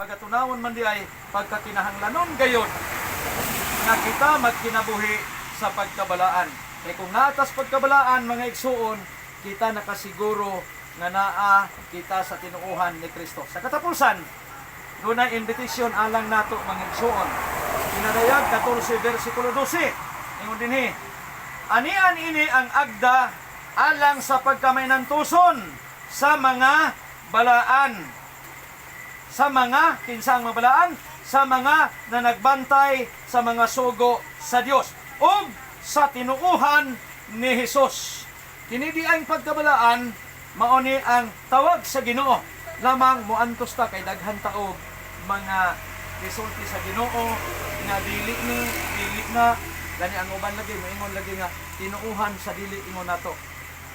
pagatunawon man di ay pagkakinahanglanon gayon nga kita magkinabuhi sa pagkabalaan. Kaya kung natas pagkabalaan mga igsuon, kita nakasiguro nga naa kita sa tinuuhan ni Kristo. Sa katapusan, doon na invitation alang nato mga igsuon. Pinadayag 14 versikulo 12. Ingon din eh, Anian ini ang agda alang sa pagkamaynantuson sa mga balaan sa mga kinsang mabalaan, sa mga na nagbantay sa mga sugo sa Dios o sa tinuuhan ni Hesus. Kini di ang pagkabalaan mauni ang tawag sa Ginoo. Lamang moantos ta kay daghan taog mga resulti sa Ginoo nga dili ni dili na gani ang uban lagi moingon lagi nga tinuuhan sa dili ingon nato.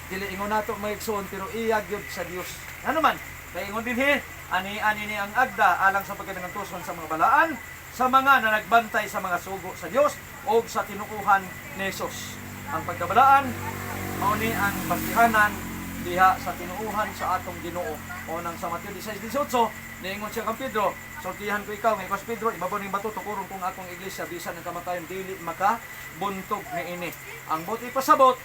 Dili ingon nato maigsoon pero iya gyud sa Dios. Ano man? Kaya ingon din he, ani ani ni ang agda alang sa pagkinantuson sa mga balaan sa mga na nagbantay sa mga sugo sa Dios o sa tinuuhan ni Jesus. Ang pagkabalaan mao ni ang basihanan diha sa tinuuhan sa atong Ginoo. O nang sa Mateo 16:18 niingon siya kang Pedro, sultihan ko ikaw ngay kas Pedro, ibabaw ning bato tukurong kung akong iglesia bisan ng kamatayon dili maka buntog ni ini. Ang buti pasabot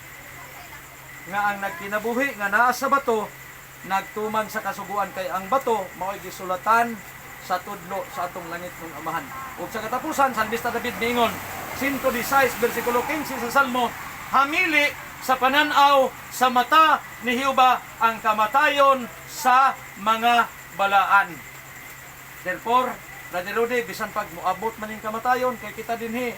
nga ang nagkinabuhi nga naa sa bato nagtuman sa kasuguan kay ang bato mao'y gisulatan sa tudlo sa atong langit ng amahan. Ug sa katapusan, Salmista David niingon, 116 bersikulo 15 sa Salmo, hamili sa pananaw sa mata ni Hiuba ang kamatayon sa mga balaan. Therefore, Brother Rudy, bisan pag muabot man yung kamatayon, kay kita dinhi,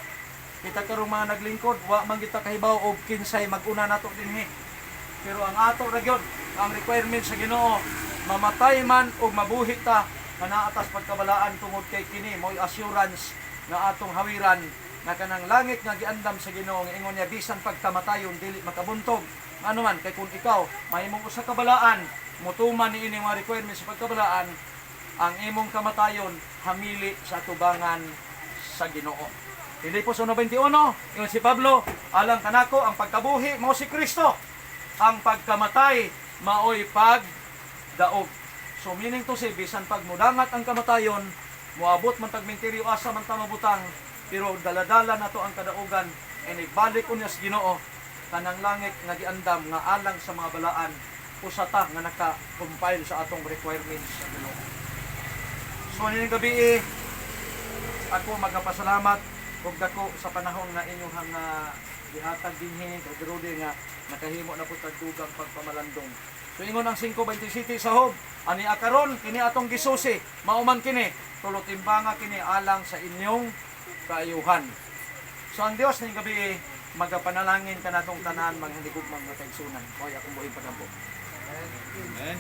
kita karong mga naglingkod, wa man kita kahibaw og kinsay maguna nato dinhi. Pero ang ato ra gyud, ang requirement sa Ginoo, mamatay man o mabuhi ta kana atas pagkabalaan tungod kay kini mo'y assurance nga atong hawiran nga kanang langit nga giandam sa Ginoo nga ingon niya bisan pagkamatayon dili makabuntog. Ano man kay kung ikaw mahimong usa ka balaan, mutuman ni ini mga requirements sa pagkabalaan, ang imong kamatayon hamili sa tubangan sa Ginoo. Filipos 1.21, ingon si Pablo, alang kanako ang pagkabuhi mao si Kristo ang pagkamatay maoy pagdaog. So meaning to say, bisan pag mudangat ang kamatayon, muabot man tag menteryo asa man ta mabutang, pero daladala na to ang kadaugan, and ibalik unya sa Ginoo kanang langit nga giandam nga alang sa mga balaan usata nga naka-compile sa atong requirements sa Ginoo. So nining gabi eh, ako magapasalamat ug dako sa panahon nga inyong nga gihatag dinhi gagrude nga nakahimo na po tagdugang pagpamalandong. So ingon ang 5:27 sa hob, ani akaron kini atong gisusi, mauman kini, tulot timbanga kini alang sa inyong kaayuhan. So ang Dios ning gabi magapanalangin kanatong tanan mga hindigugmang mga kaigsunan. Koy akong buhing pagampo. Amen.